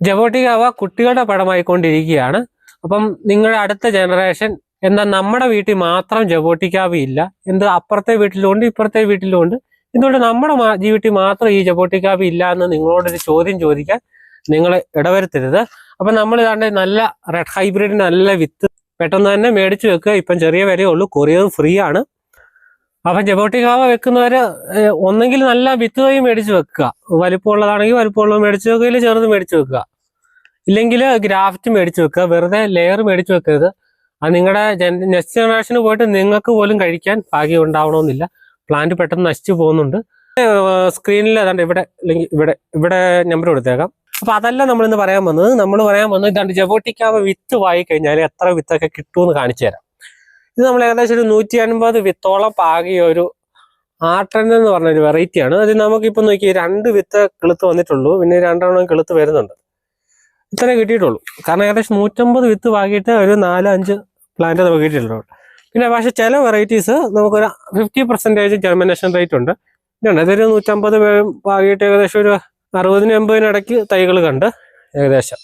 ജബോട്ടികാവ കുട്ടികളുടെ പടമായിക്കൊണ്ടിരിക്കുകയാണ്. അപ്പം നിങ്ങളുടെ അടുത്ത ജനറേഷൻ എന്താ നമ്മുടെ വീട്ടിൽ മാത്രം ജബോട്ടിക്കാവ ഇല്ല. എന്ത് അപ്പുറത്തെ വീട്ടിലുണ്ട് ഇപ്പുറത്തെ വീട്ടിലുണ്ട്. എന്തുകൊണ്ട് നമ്മുടെ ജീവിതത്തിൽ മാത്രം ഈ ജബോട്ടിക്കാവ ഇല്ല എന്ന് നിങ്ങളോടൊരു ചോദ്യം ചോദിക്കാൻ നിങ്ങൾ ഇടവരുത്തരുത്. അപ്പൊ നമ്മൾ ഇതാണ്ട് നല്ല റെഡ് ഹൈബ്രിഡ് നല്ല വിത്ത് പെട്ടെന്ന് തന്നെ മേടിച്ചു വെക്കുക. ഇപ്പം ചെറിയ വിലയേ ഉള്ളൂ കൊറിയർ ഫ്രീ ആണ്. അപ്പം ജബോട്ടിക്കാവ വെക്കുന്നവർ ഒന്നെങ്കിൽ നല്ല വിത്ത് തൈ മേടിച്ച് വെക്കുക. വലിപ്പമുള്ളതാണെങ്കിൽ വലിപ്പമുള്ളത് മേടിച്ച് വെക്കുക ഇല്ലെങ്കിൽ ചെറുത് മേടിച്ച് വെക്കുക. ഇല്ലെങ്കിൽ ഗ്രാഫ്റ്റ് മേടിച്ചു വെക്കുക. വെറുതെ ലെയർ മേടിച്ചു വെക്കരുത്. അത് നിങ്ങളുടെ നെക്സ്റ്റ് ജനറേഷന് പോയിട്ട് നിങ്ങൾക്ക് പോലും കഴിക്കാൻ ഭാഗ്യം ഉണ്ടാവണമെന്നില്ല. പ്ലാന്റ് പെട്ടെന്ന് നശിച്ചു പോകുന്നുണ്ട്. സ്ക്രീനിൽ അതാണ്ട് ഇവിടെ അല്ലെങ്കിൽ ഇവിടെ ഇവിടെ നമ്പർ കൊടുത്തേക്കാം. അപ്പൊ അതല്ല നമ്മൾ ഇന്ന് പറയാൻ വന്നത്. നമ്മൾ പറയാൻ വന്നത് ഇതാണ്ട് ജബോട്ടിക്കാവ വിത്ത് വായി കഴിഞ്ഞാൽ എത്ര വിത്തൊക്കെ കിട്ടുമെന്ന് കാണിച്ചു തരാം. ഇത് നമ്മൾ ഏകദേശം ഒരു നൂറ്റി അൻപത് വിത്തോളം പാകിയ ഒരു ആട്ടൻ എന്ന് പറഞ്ഞ ഒരു വെറൈറ്റിയാണ് അത് നമുക്കിപ്പോൾ നോക്കി രണ്ട് വിത്ത് കിളുത്ത് വന്നിട്ടുള്ളൂ. പിന്നെ രണ്ടെണ്ണം കിളുത്ത് വരുന്നുണ്ട്. ഇത്രേ കിട്ടിയിട്ടുള്ളൂ. കാരണം ഏകദേശം നൂറ്റമ്പത് വിത്ത് വാങ്ങിയിട്ട് ഒരു നാല് അഞ്ച് പ്ലാന്റ് നമുക്ക് കിട്ടിയിട്ടുള്ളൂ പിന്നെ പക്ഷേ ചില വെറൈറ്റീസ് നമുക്കൊരു ഫിഫ്റ്റി പെർസെന്റേജ് ജെർമിനേഷൻ റേറ്റ് ഉണ്ട്. ഇതുണ്ട്. ഇതൊരു നൂറ്റമ്പത് വാങ്ങിയിട്ട് ഏകദേശം ഒരു അറുപതിനും എൺപതിനിടയ്ക്ക് തൈകൾ കണ്ട് ഏകദേശം.